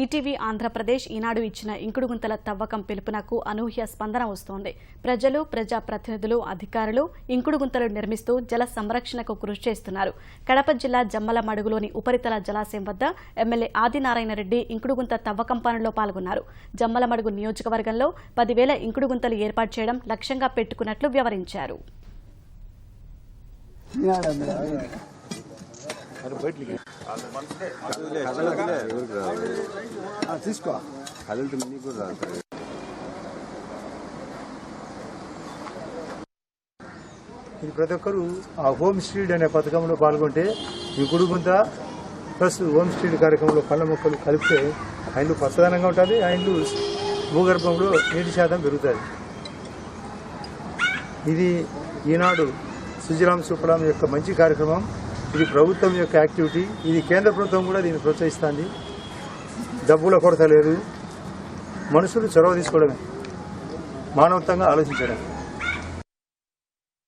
ETV Andhra Pradesh ఈనాడు ఇచ్చిన ఇంకుడుగుంతల తవ్వకం పిలుపునకు అనూహ్య స్పందన వస్తోంది. ప్రజలు ప్రజా ప్రతినిధులు అధికారులు ఇంకుడుగుంతలు నిర్మిస్తూ జల సంరక్షణకు కృషి చేస్తున్నారు. కడప జిల్లా జమ్మల మడుగులోని ఉపరితల జలాశయం వద్ద ఎమ్మెల్యే ఆదినారాయణ రెడ్డి ఇంకుడుగుంత తవ్వకం పనుల్లో పాల్గొన్నారు. జమ్మల మడుగు నియోజకవర్గంలో పదివేల ఇంకుడుగుంతలు ఏర్పాటు చేయడం లక్ష్యంగా పెట్టుకున్నట్లు వివరించారు. తీసుకో నీకు కూడా రాదు ఇది ప్రతి ఒక్కరు ఆ హోమ్ స్ట్రీట్ అనే పథకంలో పాల్గొంటే ఈ గుడిగుంత ప్లస్ హోమ్ స్ట్రీట్ కార్యక్రమంలో పళ్ళ మొక్కలు కలిపితే ఆయనలు పచ్చదనంగా ఉంటుంది ఆయనలు భూగర్భంలో నీటి శాతం పెరుగుతుంది. ఇది ఈనాడు సుజలాం సుఫలాం యొక్క మంచి కార్యక్రమం. ఇది ప్రభుత్వం యొక్క యాక్టివిటీ. ఇది కేంద్ర ప్రభుత్వం కూడా దీన్ని ప్రోత్సహిస్తుంది. డబ్బుల కొరత లేదు. మనుషులు చొరవ తీసుకోవడమే. మానవతంగా ఆలోచించడం.